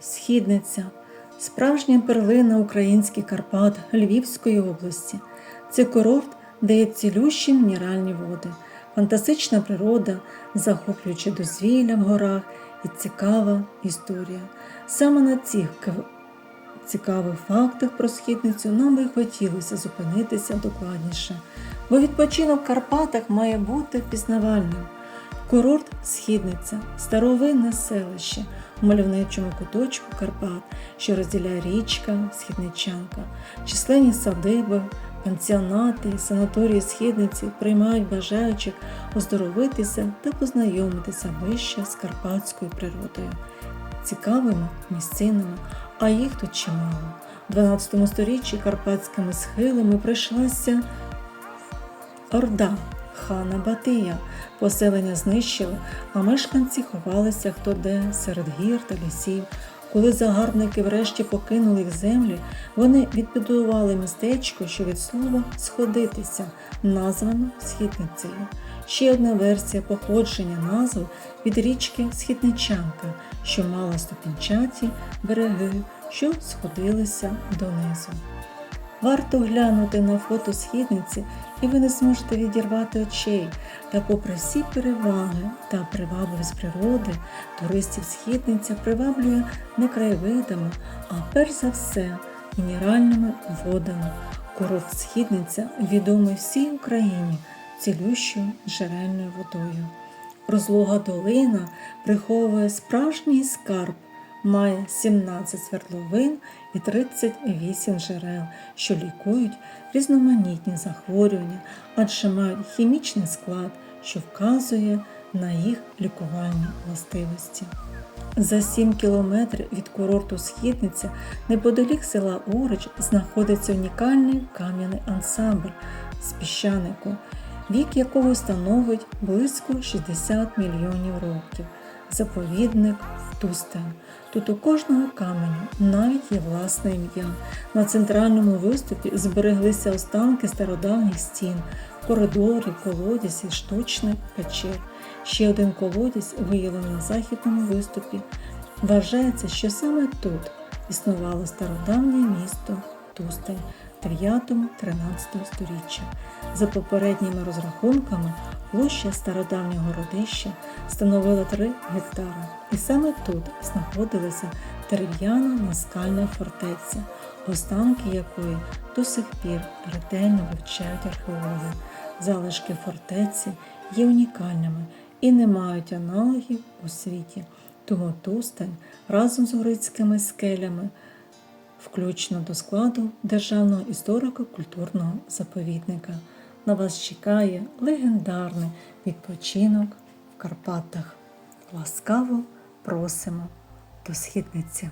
Східниця справжня перлина українських Карпат Львівської області. Це курорт, де є цілющі мінеральні води, фантастична природа, захоплююче дозвілля в горах і цікава історія. Саме на цих цікавих фактах про східницю нам би хотілося зупинитися докладніше, бо відпочинок в Карпатах має бути впізнавальним. Курорт Східниця старовинне селище у мальовничому куточку Карпат, що розділяє річка Східничанка. Численні садиби, пансіонати санаторії Східниці приймають бажаючих оздоровитися та познайомитися ближче з карпатською природою, цікавими місцинами, а їх тут чимало. У 12 сторіччі карпатськими схилами прийшлася Орда хана Батия. Поселення знищили, а мешканці ховалися хто де серед гір та лісів. Коли загарбники врешті покинули їх землі, вони відбудували містечко, що від слова сходитися, названо Східницею. Ще одна версія походження назви від річки Східничанка, що мала ступінчаті береги, що сходилися донизу. Варто глянути на фото східниці, і ви не зможете відірвати очей. Та попри всі переваги та привабливість природи, туристів східниця приваблює не краєвидами, а перш за все мінеральними водами. Курорт східниця відомий всій Україні цілющою джерельною водою. Розлога долина приховує справжній скарб має 17 свердловин і 38 джерел, що лікують різноманітні захворювання, адже мають хімічний склад, що вказує на їх лікувальні властивості. За 7 кілометрів від курорту Східниця, неподалік села Орич, знаходиться унікальний кам'яний ансамбль з піщанику, вік якого становить близько 60 мільйонів років. Заповідник Тустен. Тут у кожного каменю навіть є власне ім'я. На центральному виступі збереглися останки стародавніх стін, коридорів, колодязь і штучних печер. Ще один колодязь виявлений на західному виступі. Вважається, що саме тут існувало стародавнє місто Тустень 9-13 сторіччя. За попередніми розрахунками, площа стародавнього родища становила 3 гектари, і саме тут знаходилася дерев'яна наскальна фортеця, останки якої до сих пір ретельно вивчають археологи. Залишки фортеці є унікальними і не мають аналогів у світі. Тому Тустань разом з Горицькими скелями включно до складу Державного історико-культурного заповідника. На вас чекає легендарний відпочинок в Карпатах. Ласкаво просимо до східниці.